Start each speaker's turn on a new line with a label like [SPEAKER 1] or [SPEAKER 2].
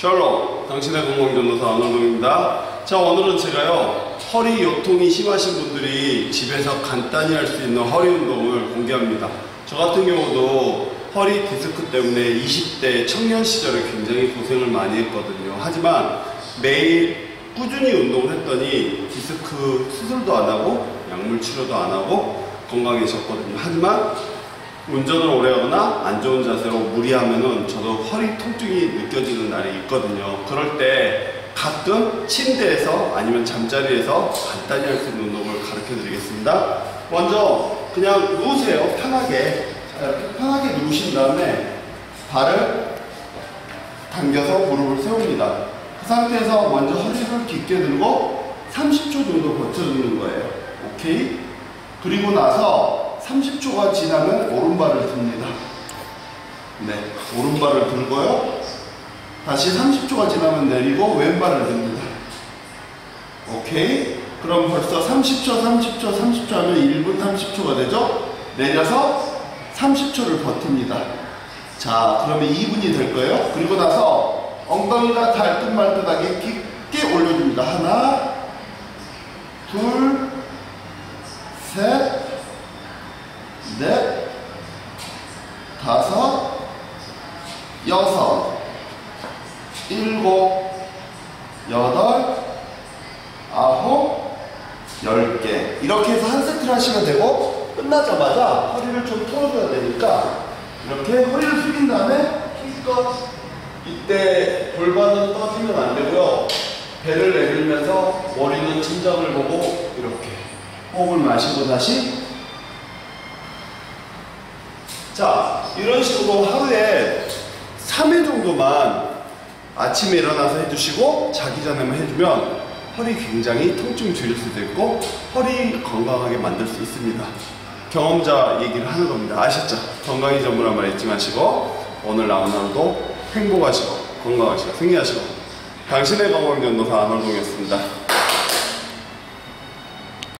[SPEAKER 1] 샬롬, 당신의 건강전도사 안원동입니다. 자, 오늘은 제가요, 허리 요통이 심하신 분들이 집에서 간단히 할 수 있는 허리 운동을 공개합니다. 저 같은 경우도 허리 디스크 때문에 20대 청년 시절에 굉장히 고생을 많이 했거든요. 하지만 매일 꾸준히 운동을 했더니 디스크 수술도 안 하고 약물 치료도 안 하고 건강해졌거든요. 하지만 운전을 오래 하거나 안 좋은 자세로 무리하면은 저도 허리 통증이 느껴지는 날이 있거든요. 그럴 때 가끔 침대에서 아니면 잠자리에서 간단히 할 수 있는 운동을 가르쳐 드리겠습니다. 먼저 그냥 누우세요. 편하게. 편하게 누우신 다음에 발을 당겨서 무릎을 세웁니다. 그 상태에서 먼저 허리를 깊게 들고 30초 정도 버텨주는 거예요. 오케이? 그리고 나서 30초가 지나면 오른발을 듭니다. 네, 오른발을 들고요. 다시 30초가 지나면 내리고 왼발을 듭니다. 오케이? 그럼 벌써 30초, 30초, 30초 하면 1분 30초가 되죠? 내려서 30초를 버팁니다. 자, 그러면 2분이 될 거예요. 그리고 나서 엉덩이가 닿을 듯말 듯하게 깊게 올려줍니다. 하나, 넷, 다섯, 여섯, 일곱, 여덟, 아홉, 열 개. 이렇게 해서 한 세트를 하시면 되고, 끝나자마자 허리를 좀 풀어줘야 되니까, 이렇게 허리를 숙인 다음에 힘껏, 이때 골반은 떠지면 안 되고요. 배를 내밀면서 머리는 천장을 보고, 이렇게. 호흡을 마시고 다시 자, 이런 식으로 하루에 3회 정도만 아침에 일어나서 해주시고 자기 전에만 해주면 허리 굉장히 통증 줄일 수도 있고 허리 건강하게 만들 수 있습니다. 경험자 얘기를 하는 겁니다. 아셨죠? 건강이 전부란 말 잊지 마시고 오늘 나온 하루도 행복하시고 건강하시고 승리하시고 당신의 건강 전도사 안월동이었습니다.